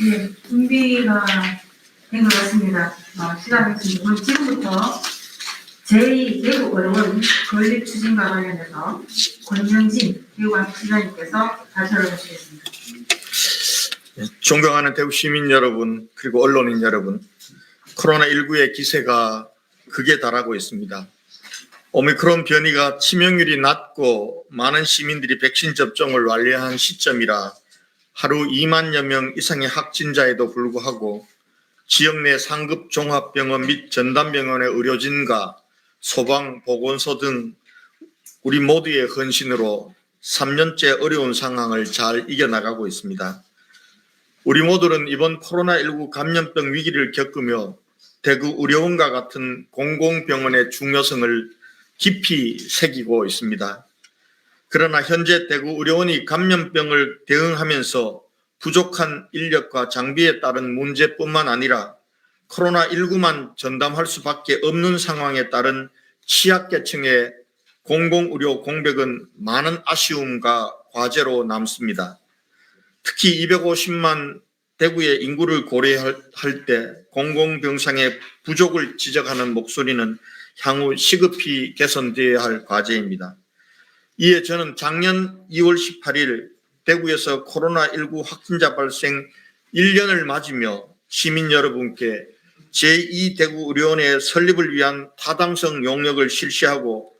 네, 준비가 된 것 같습니다. 어, 시작하겠습니다. 지금부터 제2 대구 어려운 건립 추진과 관련해서 권영진 대구관 지사님께서 발표를 하시겠습니다. 존경하는 대구 시민 여러분 그리고 언론인 여러분 코로나19의 기세가 극에 달하고 있습니다. 오미크론 변이가 치명률이 낮고 많은 시민들이 백신 접종을 완료한 시점이라 하루 2만여 명 이상의 확진자에도 불구하고 지역 내 상급 종합병원 및 전담병원의 의료진과 소방, 보건소 등 우리 모두의 헌신으로 3년째 어려운 상황을 잘 이겨나가고 있습니다. 우리 모두는 이번 코로나19 감염병 위기를 겪으며 대구 의료원과 같은 공공병원의 중요성을 깊이 새기고 있습니다. 그러나 현재 대구 의료원이 감염병을 대응하면서 부족한 인력과 장비에 따른 문제뿐만 아니라 코로나19만 전담할 수밖에 없는 상황에 따른 취약계층의 공공의료 공백은 많은 아쉬움과 과제로 남습니다. 특히 250만 대구의 인구를 고려할 때 공공병상의 부족을 지적하는 목소리는 향후 시급히 개선되어야 할 과제입니다. 이에 저는 작년 2월 18일 대구에서 코로나19 확진자 발생 1년을 맞으며 시민 여러분께 제2대구의료원의 설립을 위한 타당성 용역을 실시하고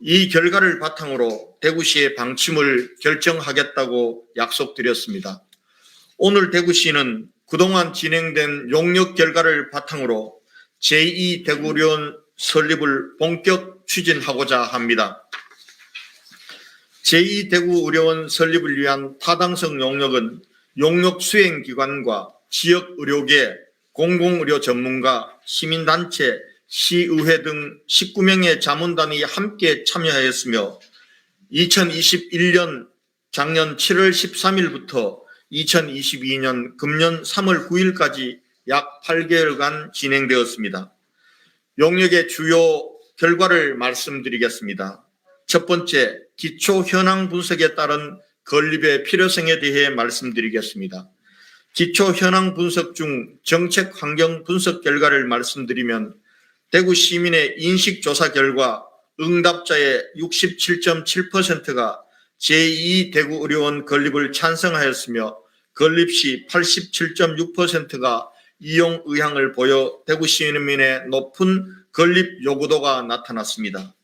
이 결과를 바탕으로 대구시의 방침을 결정하겠다고 약속드렸습니다. 오늘 대구시는 그동안 진행된 용역 결과를 바탕으로 제2대구의료원 설립을 본격 추진하고자 합니다. 제2대구의료원 설립을 위한 타당성 용역은 용역 수행기관과 지역 의료계, 공공의료 전문가, 시민단체, 시의회 등 19명의 자문단이 함께 참여하였으며 2021년 작년 7월 13일부터 2022년 금년 3월 9일까지 약 8개월간 진행되었습니다. 용역의 주요 결과를 말씀드리겠습니다. 첫 번째, 기초 현황 분석에 따른 건립의 필요성에 대해 말씀드리겠습니다. 기초 현황 분석 중 정책 환경 분석 결과를 말씀드리면 대구 시민의 인식 조사 결과 응답자의 67.7%가 제2 대구 의료원 건립을 찬성하였으며 건립 시 87.6%가 이용 의향을 보여 대구 시민의 높은 건립 요구도가 나타났습니다.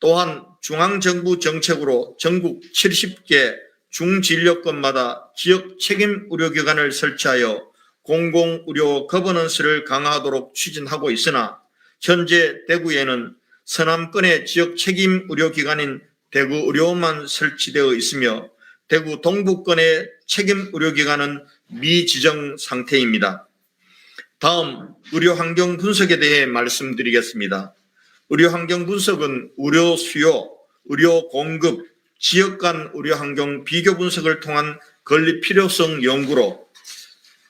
또한 중앙정부 정책으로 전국 70개 중진료권마다 지역 책임 의료기관을 설치하여 공공의료 거버넌스를 강화하도록 추진하고 있으나 현재 대구에는 서남권의 지역 책임 의료기관인 대구 의료원만 설치되어 있으며 대구 동부권의 책임 의료기관은 미지정 상태입니다. 다음 의료 환경 분석에 대해 말씀드리겠습니다. 의료 환경 분석은 의료 수요, 의료 공급, 지역 간 의료 환경 비교 분석을 통한 건립 필요성 연구로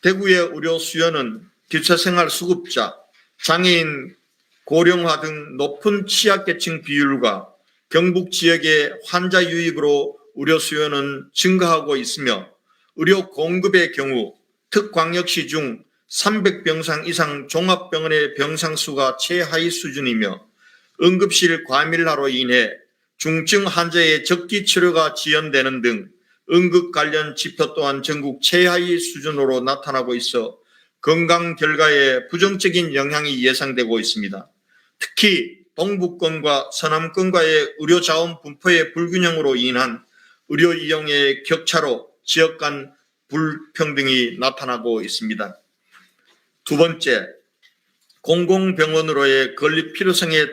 대구의 의료 수요는 기초생활 수급자, 장애인, 고령화 등 높은 취약계층 비율과 경북 지역의 환자 유입으로 의료 수요는 증가하고 있으며 의료 공급의 경우 특광역시 중 300병상 이상 종합병원의 병상 수가 최하위 수준이며 응급실 과밀화로 인해 중증 환자의 적기 치료가 지연되는 등 응급 관련 지표 또한 전국 최하위 수준으로 나타나고 있어 건강 결과에 부정적인 영향이 예상되고 있습니다. 특히 동북권과 서남권과의 의료 자원 분포의 불균형으로 인한 의료 이용의 격차로 지역 간 불평등이 나타나고 있습니다. 두 번째, 공공병원으로의 건립 필요성에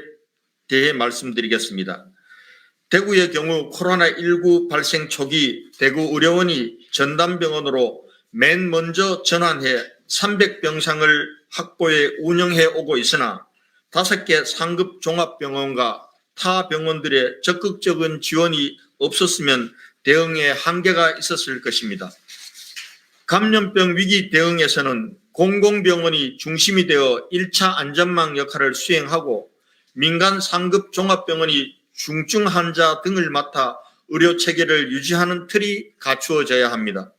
대해 말씀드리겠습니다. 대구의 경우 코로나19 발생 초기 대구 의료원이 전담병원으로 맨 먼저 전환해 300병상을 확보해 운영해 오고 있으나 다섯 개 상급 종합병원과 타 병원들의 적극적인 지원이 없었으면 대응에 한계가 있었을 것입니다. 감염병 위기 대응에서는 공공병원이 중심이 되어 1차 안전망 역할을 수행하고 민간 상급 종합병원이 중증 환자 등을 맡아 의료 체계를 유지하는 틀이 갖추어져야 합니다.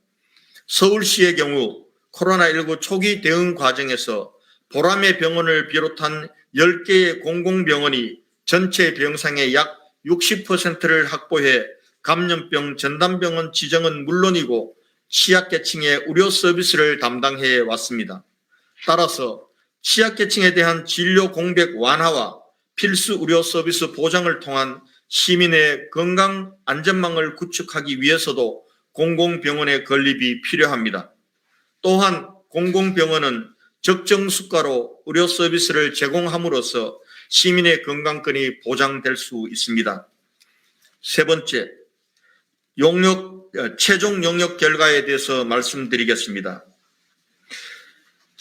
서울시의 경우 코로나19 초기 대응 과정에서 보람의 병원을 비롯한 10개의 공공병원이 전체 병상의 약 60%를 확보해 감염병 전담병원 지정은 물론이고 취약계층의 의료 서비스를 담당해 왔습니다. 따라서 취약계층에 대한 진료 공백 완화와 필수 의료 서비스 보장을 통한 시민의 건강 안전망을 구축하기 위해서도 공공병원의 건립이 필요합니다. 또한 공공병원은 적정 수가로 의료 서비스를 제공함으로써 시민의 건강권이 보장될 수 있습니다. 세 번째, 용역, 어, 최종 용역 결과에 대해서 말씀드리겠습니다.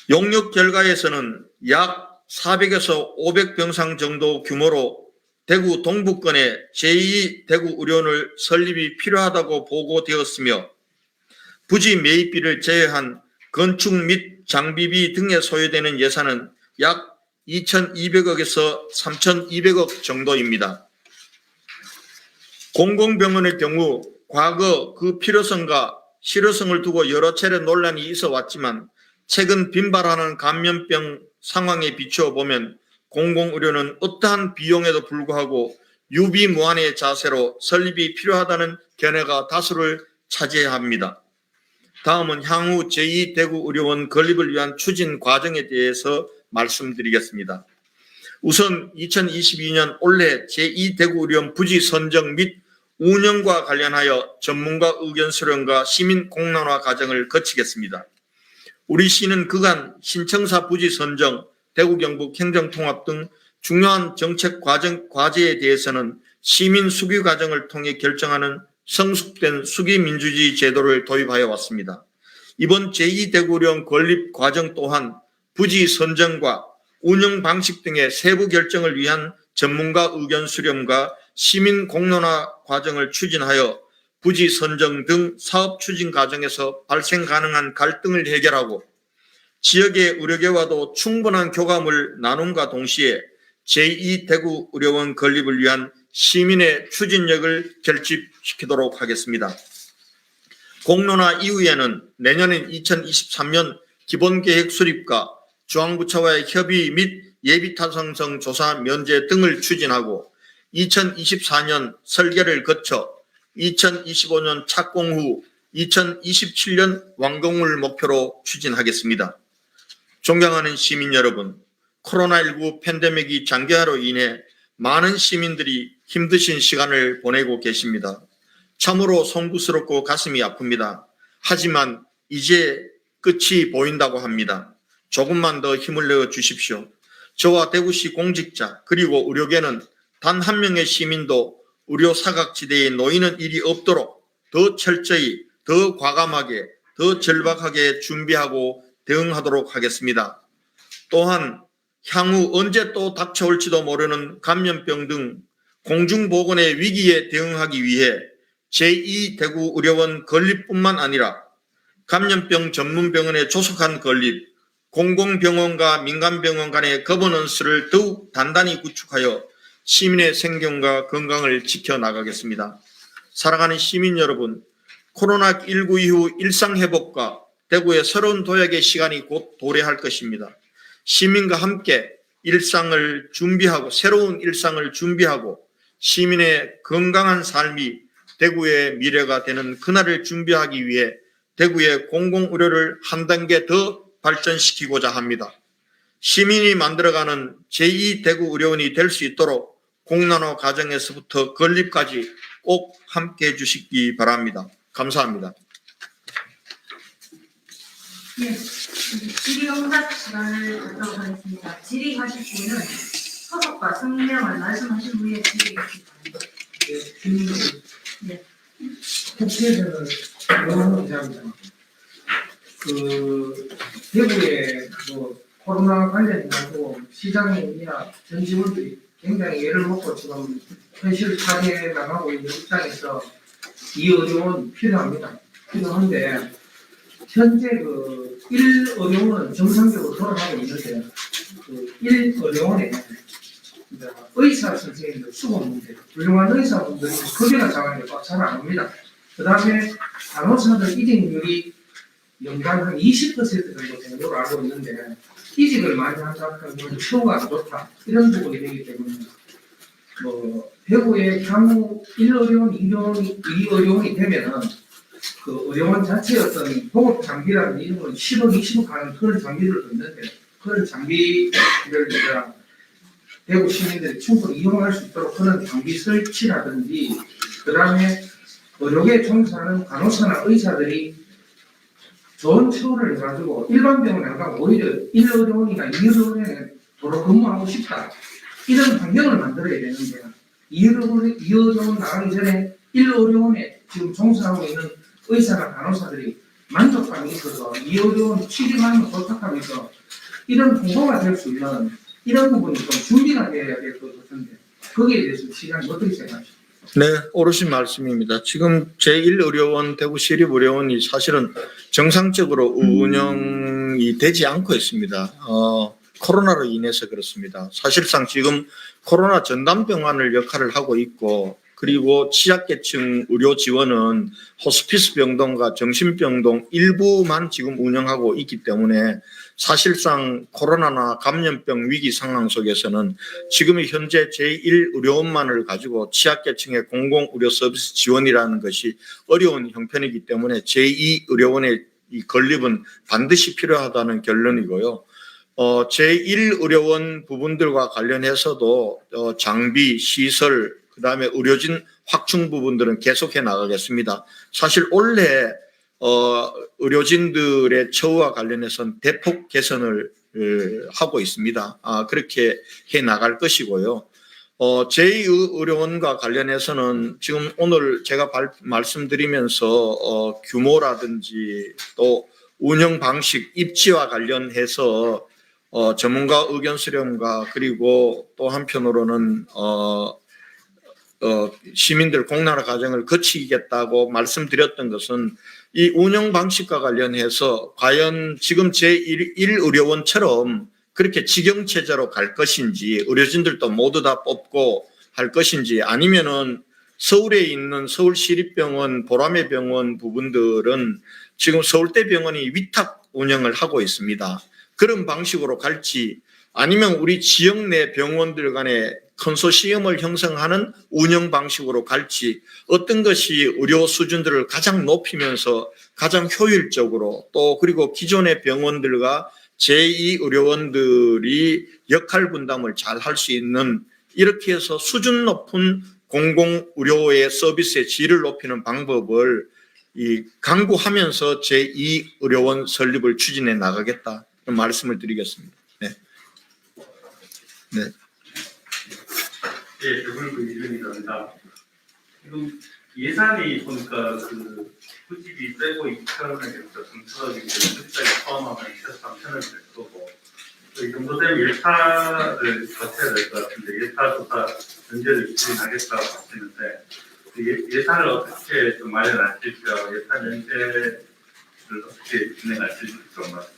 용역 결과에서는 약 400에서 500 병상 정도 규모로 대구 동부권에 제2 대구 의료원을 설립이 필요하다고 보고되었으며 부지 매입비를 제외한 건축 및 장비비 등에 소요되는 예산은 약 2,200억에서 3,200억 정도입니다. 공공병원의 경우 과거 그 필요성과 실효성을 두고 여러 차례 논란이 있어 왔지만 최근 빈발하는 감염병 상황에 비추어 보면 공공의료는 어떠한 비용에도 불구하고 유비무한의 자세로 설립이 필요하다는 견해가 다수를 차지해야 합니다. 다음은 향후 제2대구의료원 건립을 위한 추진 과정에 대해서 말씀드리겠습니다. 우선 2022년 올해 제2대구의료원 부지 선정 및 운영과 관련하여 전문가 의견 수렴과 시민 공론화 과정을 거치겠습니다. 우리 시는 그간 신청사 부지 선정, 대구 경북 행정통합 등 중요한 정책 과정, 과제에 대해서는 시민 수기 과정을 통해 결정하는 성숙된 수기 민주주의 제도를 도입하여 왔습니다. 이번 제2대구령 건립 과정 또한 부지 선정과 운영 방식 등의 세부 결정을 위한 전문가 의견 수렴과 시민 공론화 과정을 추진하여 부지 선정 등 사업 추진 과정에서 발생 가능한 갈등을 해결하고 지역의 의료계와도 충분한 교감을 나눔과 동시에 제2대구 의료원 건립을 위한 시민의 추진력을 결집시키도록 하겠습니다. 공론화 이후에는 내년인 2023년 기본계획 수립과 중앙부처와의 협의 및 예비타성성 조사 면제 등을 추진하고 2024년 설계를 거쳐 2025년 착공 후 2027년 완공을 목표로 추진하겠습니다. 존경하는 시민 여러분, 코로나19 팬데믹이 장기화로 인해 많은 시민들이 힘드신 시간을 보내고 계십니다. 참으로 송구스럽고 가슴이 아픕니다. 하지만 이제 끝이 보인다고 합니다. 조금만 더 힘을 내어 주십시오. 저와 대구시 공직자 그리고 의료계는 단 한 명의 시민도 의료 사각지대에 놓이는 일이 없도록 더 철저히, 더 과감하게, 더 절박하게 준비하고 대응하도록 하겠습니다. 또한 향후 언제 또 닥쳐올지도 모르는 감염병 등 공중보건의 위기에 대응하기 위해 제2대구 의료원 건립뿐만 아니라 감염병 전문병원의 조속한 건립, 공공병원과 민간병원 간의 거버넌스를 더욱 단단히 구축하여 시민의 생존과 건강을 지켜나가겠습니다. 사랑하는 시민 여러분, 코로나19 이후 일상회복과 대구의 새로운 도약의 시간이 곧 도래할 것입니다. 시민과 함께 일상을 준비하고 새로운 일상을 준비하고 시민의 건강한 삶이 대구의 미래가 되는 그날을 준비하기 위해 대구의 공공의료를 한 단계 더 발전시키고자 합니다. 시민이 만들어가는 제2대구 의료원이 될 수 있도록 공론화 과정에서부터 건립까지 꼭 함께 해주시기 바랍니다. 감사합니다. 네, 질의응답 시간을 갖도록 하겠습니다. 질의하실 분은 서석과 성명을 말씀하신 후에 질의하시기 바랍니다. 네. 국회에서는 영어로 이야기합니다. 그 대구에 뭐 코로나 관련해가지고 시장이나 전 직원들이 굉장히 애를 먹고 지금 현실 타개에 나가고 있는 입장에서 이 의료원 필요합니다. 필요한데 현재 그 1의료원은 정상적으로 돌아가고 있는데 그 1의료원에 이제 의사 선생님들 수급 문제, 훌륭한 의사분들이 급여가 작으니까 잘안 옵니다. 그 다음에 간호사들 이직률이 연간 한 20% 정도 되는 걸로 알고 있는데 이직을 많이 한다 하면 처우가 안 좋다. 이런 부분이 되기 때문에 뭐 대구에 향후 1의료원, 2의료원이, 2의료원이 되면은 그 의료원 자체의 어떤 보급 장비라는 이런 건 10억, 20억 하는 그런 장비를 듣는데 그런 장비를 제가 대구 시민들이 충분히 이용할 수 있도록 그런 장비 설치라든지 그 다음에 의료계에 종사하는 간호사나 의사들이 좋은 처우를 해가지고 일반 병원에 안 가고 오히려 1의료원이나 2의료원에 도로 근무하고 싶다 이런 환경을 만들어야 되는데 2의료원, 2의료원 나가기 전에 1의료원에 지금 종사하고 있는 의사나 간호사들이 만족감이 있어서 2의료원 취직하는 도착하면서 이런 공고가 될 수 있는 이런 부분이 좀 준비가 돼야 될 것 같은데 거기에 대해서 시장이 어떻게 생각하십니까? 네, 옳으신 말씀입니다. 지금 제1의료원 대구 시립의료원이 사실은 정상적으로 운영이 되지 않고 있습니다. 어, 코로나로 인해서 그렇습니다. 사실상 지금 코로나 전담병원을 역할을 하고 있고 그리고 취약계층 의료 지원은 호스피스 병동과 정신병동 일부만 지금 운영하고 있기 때문에 사실상 코로나나 감염병 위기 상황 속에서는 지금 현재 제1의료원만을 가지고 취약계층의 공공의료 서비스 지원이라는 것이 어려운 형편이기 때문에 제2의료원의 이 건립은 반드시 필요하다는 결론이고요. 어, 제1의료원 부분들과 관련해서도 어, 장비, 시설, 그 다음에 의료진 확충 부분들은 계속해 나가겠습니다. 사실 올해 어, 의료진들의 처우와 관련해서는 대폭 개선을 어, 하고 있습니다. 아, 그렇게 해 나갈 것이고요. 어, 제2의료원과 관련해서는 지금 오늘 제가 발- 말씀드리면서 어, 규모라든지 또 운영 방식, 입지와 관련해서 어, 전문가 의견 수렴과 그리고 또 한편으로는 어, 어, 시민들 공론화 과정을 거치겠다고 말씀드렸던 것은 이 운영 방식과 관련해서 과연 지금 제1의료원처럼 그렇게 직영체제로 갈 것인지 의료진들도 모두 다 뽑고 할 것인지 아니면은 서울에 있는 서울시립병원, 보라매 병원 부분들은 지금 서울대병원이 위탁 운영을 하고 있습니다. 그런 방식으로 갈지 아니면 우리 지역 내 병원들 간에 컨소시엄을 형성하는 운영 방식으로 갈지 어떤 것이 의료 수준들을 가장 높이면서 가장 효율적으로 또 그리고 기존의 병원들과 제2의료원들이 역할 분담을 잘 할 수 있는 이렇게 해서 수준 높은 공공의료의 서비스의 질을 높이는 방법을 이 강구하면서 제2의료원 설립을 추진해 나가겠다 말씀을 드리겠습니다. 네. 네. 예, 대불구 이준이랍니다. 지금 예산이 보니까 그 후집이 빼고 2천원을 해서 정처하기 위해 숫자에 포함하면 2천 3천원이 될 거고 또이 정도 되면 예타를 거쳐야 될 것 같은데 예타 조사 전제를 진행하겠다고 하시는데 그 예, 예산을 어떻게 좀 마련하실까 예타 면제를 어떻게 진행하실지 좀 말씀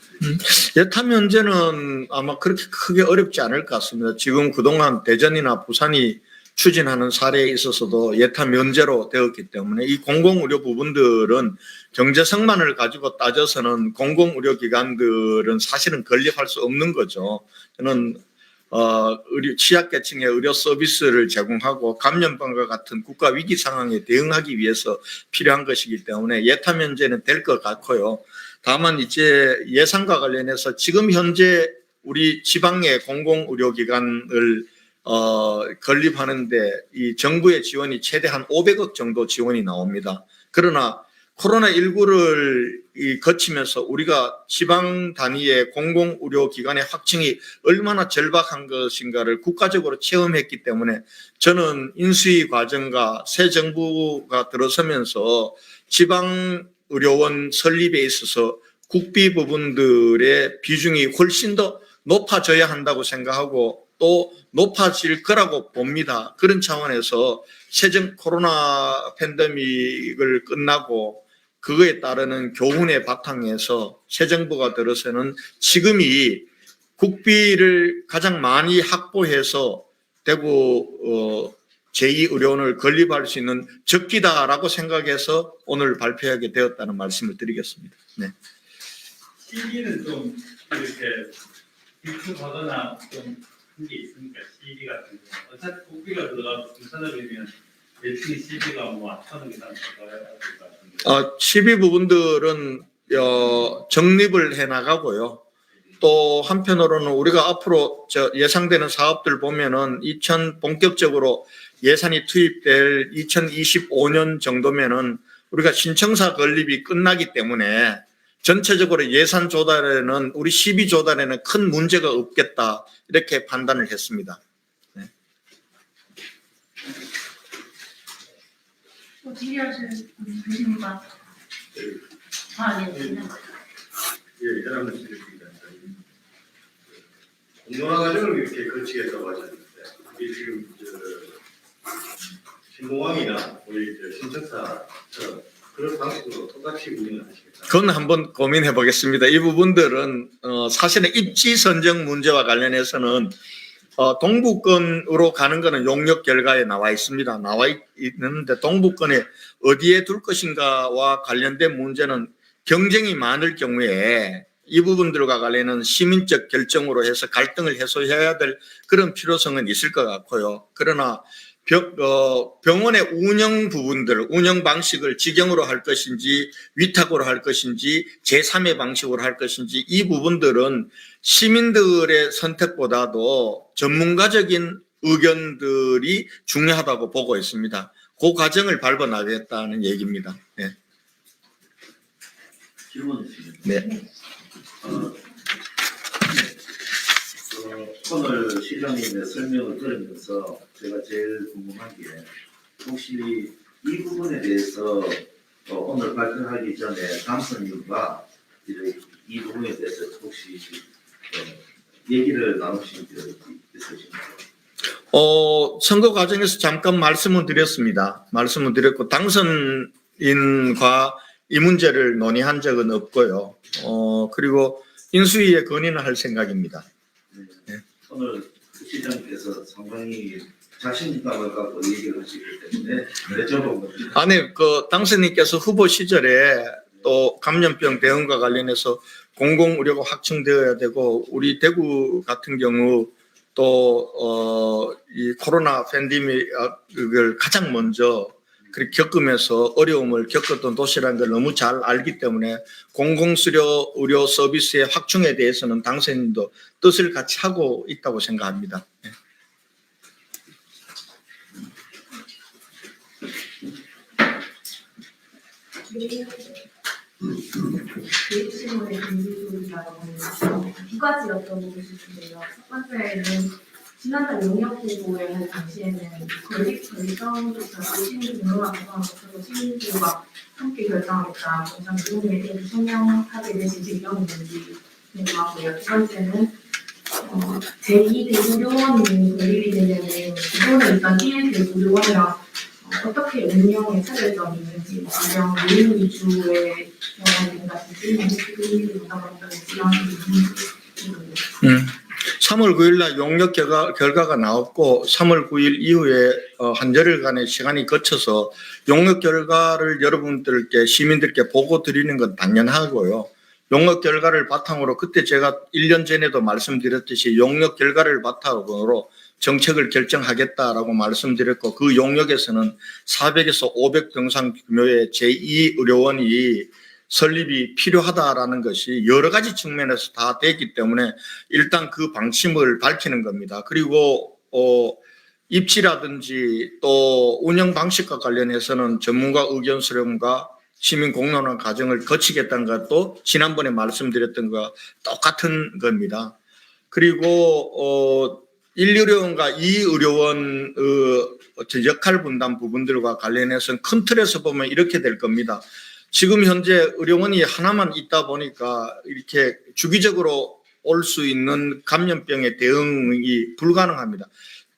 예타 면제는 아마 그렇게 크게 어렵지 않을 것 같습니다. 지금 그동안 대전이나 부산이 추진하는 사례에 있어서도 예타 면제로 되었기 때문에 이 공공의료 부분들은 경제성만을 가지고 따져서는 공공의료기관들은 사실은 건립할 수 없는 거죠. 저는 어, 의료, 취약계층의 의료 서비스를 제공하고 감염병과 같은 국가 위기 상황에 대응하기 위해서 필요한 것이기 때문에 예타 면제는 될 것 같고요. 다만 이제 예산과 관련해서 지금 현재 우리 지방의 공공의료기관을 어, 건립하는데 이 정부의 지원이 최대 한 500억 정도 지원이 나옵니다. 그러나 코로나19를 거치면서 우리가 지방 단위의 공공의료기관의 확충이 얼마나 절박한 것인가를 국가적으로 체험했기 때문에 저는 인수위 과정과 새 정부가 들어서면서 지방 의료원 설립에 있어서 국비 부분들의 비중이 훨씬 더 높아져야 한다고 생각하고 또 높아질 거라고 봅니다. 그런 차원에서 최근 코로나 팬데믹을 끝나고 그거에 따르는 교훈의 바탕에서 새 정부가 들어서는 지금이 국비를 가장 많이 확보해서 대구 어, 제2의료원을 건립할 수 있는 적기다라고 생각해서 오늘 발표하게 되었다는 말씀을 드리겠습니다. 네. 시기는 좀 이렇게 비추하거나 좀 큰 게 있으니까 시기 같은 거. 어차피 국비가 대충 시기가 뭐 천억 이상 들어가야 될것 같은데. 어, 12 부분들은 어, 정립을 해 나가고요. 또 한편으로는 우리가 앞으로 저 예상되는 사업들 보면은 2000 본격적으로 예산이 투입될 2025년 정도면은 우리가 신청사 건립이 끝나기 때문에 전체적으로 예산 조달에는 우리 12 조 달에는 큰 문제가 없겠다 이렇게 판단을 했습니다. 계십니까? 아, 예, 네. 예, 이사람은 드렸습니다. 공론화 과정을 이렇게 거치겠다고 하셨는데, 이게 지금, 저, 신공항이나 우리 저 신청사처럼 그런 방식으로 똑같이 운영을 하시겠다. 그건 한번 고민해 보겠습니다. 이 부분들은 어, 사실은 입지 선정 문제와 관련해서는 어, 동북권으로 가는 것은 용역 결과에 나와 있습니다. 나와 있, 있는데 동북권에 어디에 둘 것인가와 관련된 문제는 경쟁이 많을 경우에 이 부분들과 관련은 시민적 결정으로 해서 갈등을 해소해야 될 그런 필요성은 있을 것 같고요. 그러나 병, 어, 병원의 운영 부분들, 운영 방식을 직영으로 할 것인지 위탁으로 할 것인지 제3의 방식으로 할 것인지 이 부분들은 시민들의 선택보다도 전문가적인 의견들이 중요하다고 보고 있습니다. 그 과정을 밟아 나가겠다는 얘기입니다. 네. 질문 있습니다. 네. 어, 어, 오늘 시장님의 설명을 들으면서 제가 제일 궁금한 게 혹시 이 부분에 대해서 어, 오늘 발표하기 전에 이제 이 부분에 대해서 혹시 어, 얘기를 나누신 적 있으신가요? 어, 선거 과정에서 잠깐 말씀을 드렸습니다. 말씀을 드렸고, 당선인과 이 문제를 논의한 적은 없고요. 어, 그리고 인수위에 건의는 할 생각입니다. 네. 오늘 시장님께서 상당히 자신감을 갖고 얘기를 하시기 때문에 여쭤본 겁니다. 아니, 그 당선인께서 후보 시절에 또 감염병 대응과 관련해서 공공 의료가 확충되어야 되고 우리 대구 같은 경우 또 어, 이 코로나 팬데믹을 가장 먼저 그렇게 겪으면서 어려움을 겪었던 도시라는 걸 너무 잘 알기 때문에 공공수료 의료 서비스의 확충에 대해서는 당선인도 뜻을 같이 하고 있다고 생각합니다. 네. 금기소리라는 두 가지 여쭤보고 싶은데요. 첫 번째는 지난달 용역보고회 할 당시에는 건립 결정조차 시민 공론화 구성하고 시민들과 함께 결정하겠다. 그래서 부분에 대해 소명하게 되신 배경이 있는지 궁금하고요. 두 번째는 어, 제2 대구요원이 건립이 되면은 기존에 있던 1 대구요원이랑 어, 어떻게 운영에 차별점이 있는지, 가령 무인 위주의 경험인가든지, 아니면 문화관광인지 이런 부분이 3월 9일 날 용역 결과, 결과가 나왔고 3월 9일 이후에 어, 한 열흘간의 시간이 거쳐서 용역 결과를 여러분들께 시민들께 보고 드리는 건 당연하고요. 용역 결과를 바탕으로 그때 제가 1년 전에도 말씀드렸듯이 용역 결과를 바탕으로 정책을 결정하겠다라고 말씀드렸고 그 용역에서는 400에서 500 병상 규모의 제2 의료원이 설립이 필요하다라는 것이 여러 가지 측면에서 다 됐기 때문에 일단 그 방침을 밝히는 겁니다. 그리고 어 입지라든지 또 운영 방식과 관련해서는 전문가 의견 수렴과 시민 공론화 과정을 거치겠다는 것도 지난번에 말씀드렸던 것과 똑같은 겁니다. 그리고 어 1의료원과 2의료원 어, 역할 분담 부분들과 관련해서는 큰 틀에서 보면 이렇게 될 겁니다. 지금 현재 의료원이 하나만 있다 보니까 이렇게 주기적으로 올 수 있는 감염병의 대응이 불가능합니다.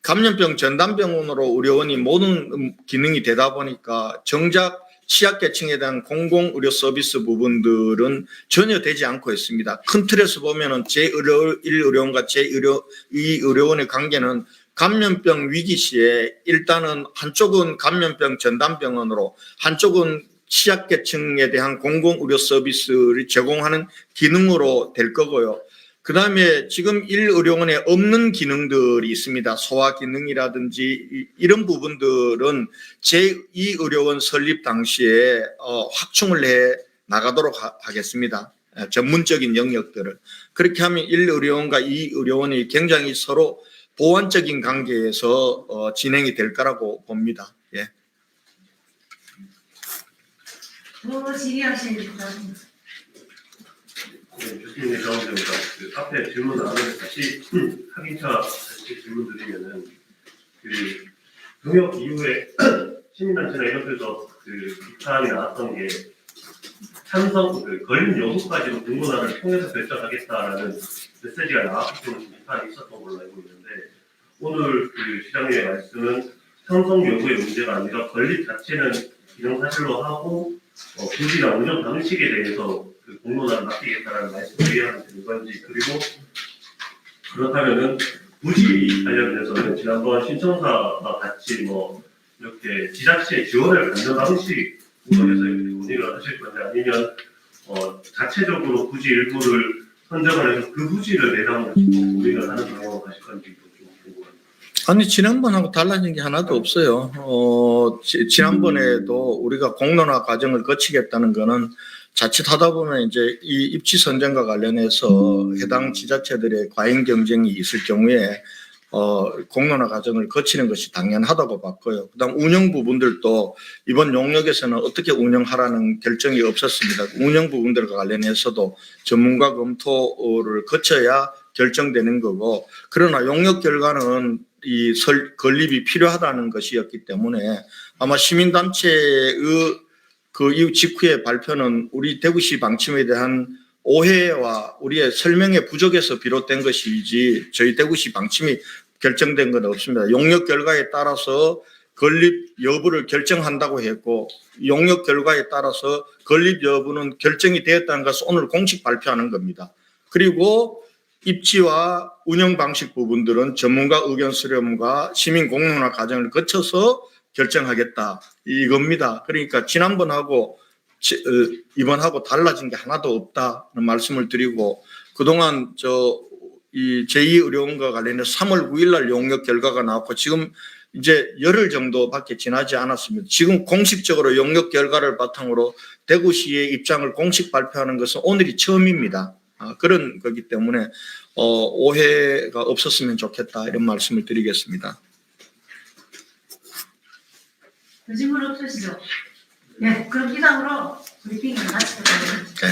감염병 전담병원으로 의료원이 모든 음, 기능이 되다 보니까 정작 취약계층에 대한 공공 의료 서비스 부분들은 전혀 되지 않고 있습니다. 큰 틀에서 보면은 제1 의료원과 제2 의료원의 관계는 감염병 위기 시에 일단은 한쪽은 감염병 전담병원으로 한쪽은 취약계층에 대한 공공의료 서비스를 제공하는 기능으로 될 거고요. 그 다음에 지금 1의료원에 없는 기능들이 있습니다. 소화 기능이라든지 이- 이런 부분들은 제2의료원 설립 당시에 어, 확충을 해 나가도록 하, 하겠습니다. 에, 전문적인 영역들을. 그렇게 하면 1의료원과 2의료원이 굉장히 서로 보완적인 관계에서 어, 진행이 될 거라고 봅니다. 예. 또 질의하실 분. 네, 교수님의 정원입니다. 그 앞에 질문 안 하는데 다시 확인차 다시 질문 드리면은 그 병역 이후에 시민단체나 이런 데서 그 비판이 나왔던 게 찬성 그 걸린 여부까지도 공론화를 통해서 결정하겠다라는 메시지가 나왔기 때문에 좀 비판이 있었던 걸로 알고 있는데 오늘 그 시장님의 말씀은 찬성 여부의 문제가 아니라 건립 자체는 기정사실로 하고 어, 부지나 운영 방식에 대해서 그 공론화를 맡기겠다는 말씀을 이해하면 되는 건지 그리고 그렇다면은 부지 관련해서는 지난번 신청사와 같이 뭐 이렇게 지자체 지원을 받는 방식으로 해서 논의를 하실 건지 아니면 어, 자체적으로 부지 일부를 선정을 해서 그 부지를 지금 논의를 하는 방향으로 가실 건지. 아니 지난번하고 달라진 게 하나도 없어요. 어, 지, 지난번에도 우리가 공론화 과정을 거치겠다는 거는 자칫하다 보면 이제 이 입지 선정과 관련해서 해당 지자체들의 과잉 경쟁이 있을 경우에 어, 공론화 과정을 거치는 것이 당연하다고 봤고요. 그다음 운영 부분들도 이번 용역에서는 어떻게 운영하라는 결정이 없었습니다. 운영 부분들과 관련해서도 전문가 검토를 거쳐야 결정되는 거고 그러나 용역 결과는 이 설, 건립이 필요하다는 것이었기 때문에 아마 시민단체의 그 이후 직후의 발표는 우리 대구시 방침에 대한 오해와 우리의 설명의 부족에서 비롯된 것이지 저희 대구시 방침이 결정된 건 없습니다. 용역 결과에 따라서 건립 여부를 결정한다고 했고 용역 결과에 따라서 건립 여부는 결정이 되었다는 것을 오늘 공식 발표하는 겁니다. 그리고 입지와 운영 방식 부분들은 전문가 의견 수렴과 시민 공론화 과정을 거쳐서 결정하겠다 이겁니다. 그러니까 지난번하고 지- 어, 이번하고 달라진 게 하나도 없다는 말씀을 드리고 그동안 저 이 제2의료원과 관련해서 3월 9일 날 용역 결과가 나왔고 지금 이제 열흘 정도밖에 지나지 않았습니다. 지금 공식적으로 용역 결과를 바탕으로 대구시의 입장을 공식 발표하는 것은 오늘이 처음입니다. 아, 그런 거기 때문에 어, 오해가 없었으면 좋겠다 이런 말씀을 드리겠습니다. 그 질문 없으시죠? 네, 그럼 이상으로 브리핑을 마치도록 하겠습니다.